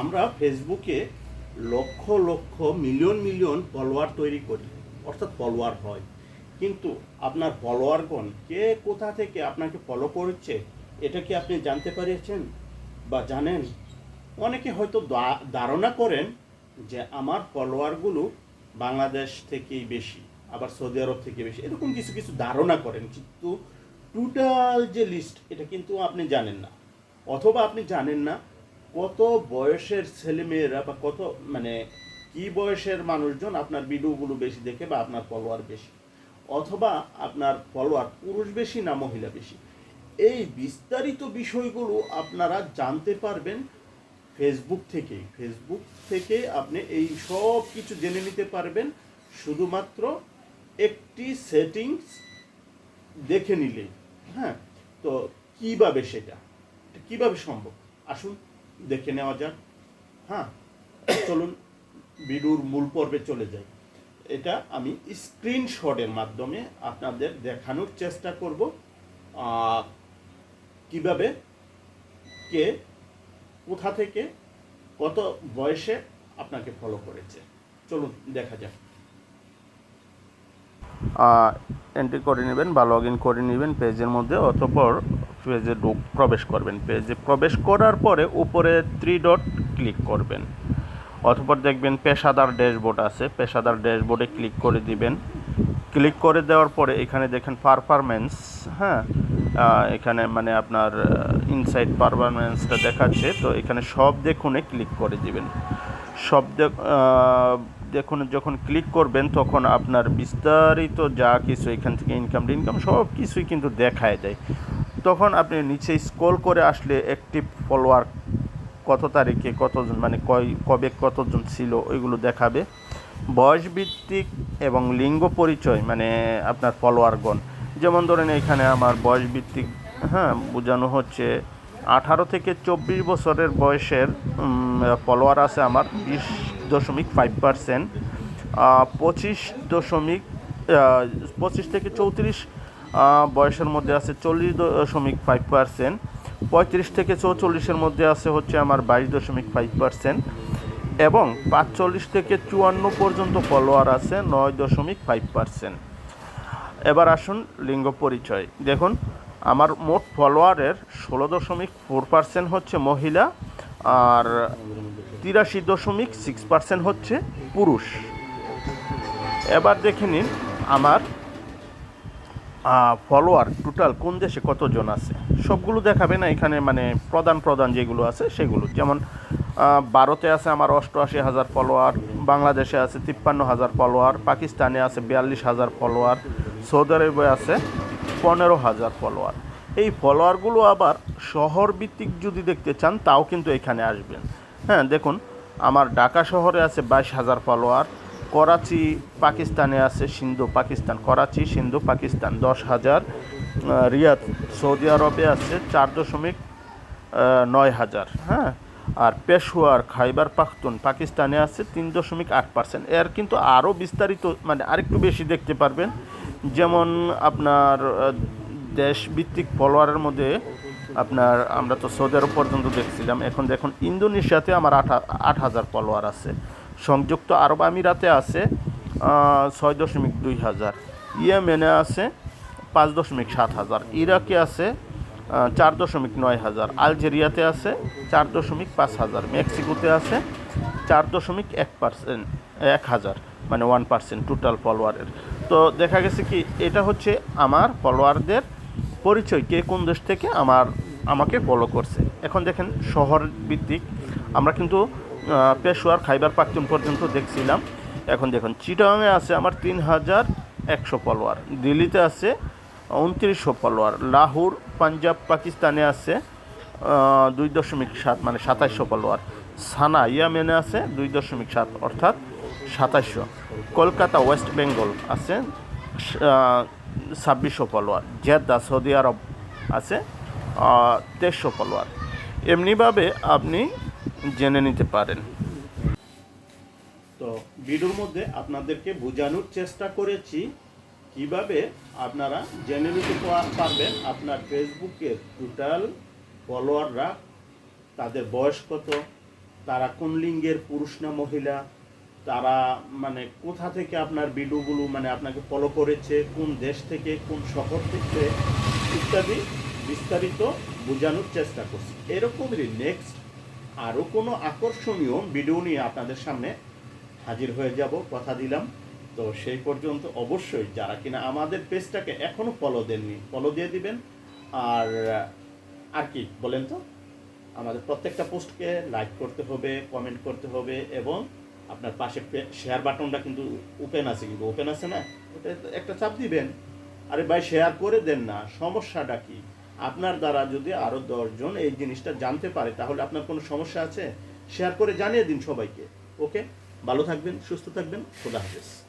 আমরা ফেসবুকে lakh lakh, million million follower তৈরি করি। অর্থাৎ ফলোয়ার হয়। কিন্তু আপনার ফলোয়ারগণ কে কোথা থেকে আপনাকে ফলো করছে, এটা কি আপনি জানতে পেরেছেন বা জানেন? অনেকে হয়তো ধারণা করেন যে আমার ফলোয়ারগুলো বাংলাদেশ থেকেই বেশি, আবার সৌদি আরব থেকে বেশি, এরকম কিছু কিছু ধারণা করেন। কিন্তু টোটাল যে লিস্ট এটা কিন্তু আপনি জানেন না। অথবা আপনি জানেন না কত বয়সের ছেলেমেয়েরা বা কত মানে কি বয়সের মানুষজন আপনার ভিডিওগুলো বেশি দেখে বা আপনার ফলোয়ার বেশি? অথবা আপনার ফলোয়ার পুরুষ বেশি না মহিলা বেশি? এই বিস্তারিত বিষয়গুলো আপনারা জানতে পারবেন ফেসবুক থেকেই। ফেসবুক থেকে আপনি এই সব কিছু জেনে নিতে পারবেন। শুধুমাত্র একটি সেটিংস দেখে নিলেই। হ্যাঁ তো কীভাবে সেটা? কীভাবে সম্ভব? আসুন। দেখে নেওয়া যাক। হ্যাঁ চলুন ভিডিওর মূল পর্বে চলে যাই। এটা আমি স্ক্রিনশটের মাধ্যমে আপনাদের দেখানোর চেষ্টা করব কীভাবে, কে, কোথা থেকে, কত বয়সে আপনাকে ফলো করেছে। চলুন দেখা যাক। এন্ট্রি করে নেবেন, বা লগ ইন করে নেবেন পেজের মধ্যে, অতপর পেজে ঢুক প্রবেশ করবেন। পেজে প্রবেশ করার পরে উপরে থ্রি ডট ক্লিক করবেন। অতপর দেখবেন পেশাদার ড্যাশবোর্ড আছে। পেশাদার ড্যাশবোর্ডে ক্লিক করে দিবেন। ক্লিক করে দেওয়ার পরে এখানে দেখেন পারফরমেন্স হ্যাঁ? এখানে মানে আপনার ইনসাইড পারফরমেন্সটা দেখাচ্ছে। তো এখানে সব দেখুনে ক্লিক করে দিবেন। সব দেখ- দেখুন, যখন ক্লিক করবেন তখন আপনার বিস্তারিত যা কিছু এখান থেকে ইনকাম ইনকাম সব কিছুই কিন্তু দেখায় যায় তখন আপনি নিচে স্ক্রল করে আসলে একটি ফলোয়ার কত তারিখে কতজন মানে কয়, কবে কতজন ছিল, ওইগুলো দেখাবে। বয়স ভিত্তিক এবং লিঙ্গ পরিচয় মানে আপনার ফলোয়ারগণ যেমন ধরেন এখানে আমার বয়স ভিত্তিক হ্যাঁ বোঝানো হচ্ছে আঠারো থেকে চব্বিশ বছরের বয়সের ফলোয়ার আছে আমার, বিশ দশমিক ফাইভ পার্সেন্ট পঁচিশ দশমিক পঁচিশ থেকে চৌত্রিশ বয়সের মধ্যে আছে চল্লিশ দশমিক ফাইভ পার্সেন্ট পঁয়ত্রিশ থেকে চৌচল্লিশের মধ্যে আছে হচ্ছে আমার বাইশ দশমিক ফাইভ পার্সেন্ট এবং পাঁচচল্লিশ থেকে চুয়ান্ন পর্যন্ত ফলোয়ার আছে নয় দশমিক ফাইভ পার্সেন্ট এবার আসুন লিঙ্গ পরিচয়। দেখুন, আমার মোট ফলোয়ারের ষোলো দশমিক ফোর পার্সেন্ট হচ্ছে মহিলা আর তিরাশি দশমিক সিক্স পার্সেন্ট হচ্ছে পুরুষ। এবার দেখে নিন আমার ফলোয়ার টোটাল কোন দেশে কতজন আছে? সবগুলো দেখাবে না, এখানে মানে প্রধান প্রধান যেগুলো আছে সেগুলো। যেমন ভারতে আছে আমার অষ্টআশি হাজার ফলোয়ার বাংলাদেশে আছে তিপ্পান্ন হাজার ফলোয়ার পাকিস্তানে আছে বিয়াল্লিশ হাজার ফলোয়ার সৌদি আরবে আছে পনেরো হাজার ফলোয়ার এই ফলোয়ারগুলো আবার শহর ভিত্তিক যদি দেখতে চান, তাও কিন্তু এখানে আসবেন। হ্যাঁ দেখুন, আমার ঢাকা শহরে আছে বাইশ হাজার ফলোয়ার করাচি, পাকিস্তানে আছে সিন্ধু, পাকিস্তান। করাচি, সিন্ধু, পাকিস্তান। দশ হাজার রিয়াদ। সৌদি আরবে আছে চার দশমিক নয় হাজার হ্যাঁ? আর পেশোয়ার খাইবার পাখতুন, পাকিস্তানে আছে তিন দশমিক আট পার্সেন্ট। এর কিন্তু আরও বিস্তারিত মানে আরেকটু বেশি দেখতে পারবেন। যেমন আপনার দেশভিত্তিক ফলোয়ারের মধ্যে আপনার, আমরা তো সৌদি আরব পর্যন্ত দেখছিলাম। এখন দেখুন, ইন্দোনেশিয়াতে আমার আট আট হাজার ফলোয়ার আছে। সংযুক্ত আরব আমিরাতে আছে ছয় দশমিক দুই হাজার। ইয়েমেনে আছে পাঁচ দশমিক সাত হাজার। ইরাকে আছে চার দশমিক নয় হাজার। আলজেরিয়াতে আছে চার দশমিক পাঁচ হাজার। মেক্সিকোতে আছে চার দশমিক এক পার্সেন্ট, এক হাজার মানে ওয়ান পার্সেন্ট টোটাল ফলোয়ারের তো দেখা গেছে কি, এটা হচ্ছে আমার ফলোয়ারদের পরিচয়, কে কোন দেশ থেকে আমার, আমাকে ফলো করছে। এখন দেখেন, শহর ভিত্তিক আমরা কিন্তু পেশোয়ার খাইবার পাখতুন পর্যন্ত দেখছিলাম। এখন দেখুন চিটাংয়ে আছে আমার তিন হাজার একশো ফলোয়ার, দিল্লিতে আছে উনত্রিশশো ফলোয়ার, লাহোর, পাঞ্জাব, পাকিস্তানে আছে দুই দশমিক সাত মানে সাতাইশশো ফলোয়ার, সানা, ইয়ামেনে আছে দুই দশমিক সাত, অর্থাৎ সাতাইশশো। কলকাতা, ওয়েস্ট বেঙ্গল আছে ছাব্বিশশো ফলোয়ার, জেদ্দা, সৌদি আরব আছে তেইশশো ফলোয়ার। এমনিভাবে আপনি জেনে নিতে পারেন। তো ভিডিওর মধ্যে আপনাদেরকে বোঝানোর চেষ্টা করেছি কীভাবে আপনারা জেনে নিতে পারবেন আপনার ফেসবুকের টোটাল ফলোয়াররা তাদের বয়স কত, তারা কোন লিঙ্গের পুরুষ না মহিলা, তারা মানে কোথা থেকে আপনার ভিডিওগুলো মানে আপনাকে ফলো করেছে, কোন দেশ থেকে, কোন শহর থেকে, ইত্যাদি বিস্তারিত বোঝানোর চেষ্টা করছি। এরকমই নেক্সট আরও কোনো আকর্ষণীয় ভিডিও নিয়ে আপনাদের সামনে হাজির হয়ে যাব, কথা দিলাম। তো সেই পর্যন্ত অবশ্যই যারা কিনা আমাদের পেজটাকে এখনও ফলো দেননি ফলো দিয়ে দিবেন। আর আর কি বলেন তো? আমাদের প্রত্যেকটা পোস্টকে লাইক করতে হবে কমেন্ট করতে হবে এবং আপনার পাশে শেয়ার বাটনটা কিন্তু ওপেন আছে, কিন্তু ওপেন আছে না? ওটা একটা চাপ দিবেন। আরে ভাই শেয়ার করে দেন না, সমস্যাটা কি? আপনার দ্বারা যদি আরও দশজন এই জিনিসটা জানতে পারে, তাহলে আপনার কোনো সমস্যা আছে? শেয়ার করে জানিয়ে দিন সবাইকে। ওকে? ভালো থাকবেন, সুস্থ থাকবেন। খোদা হাফেজ।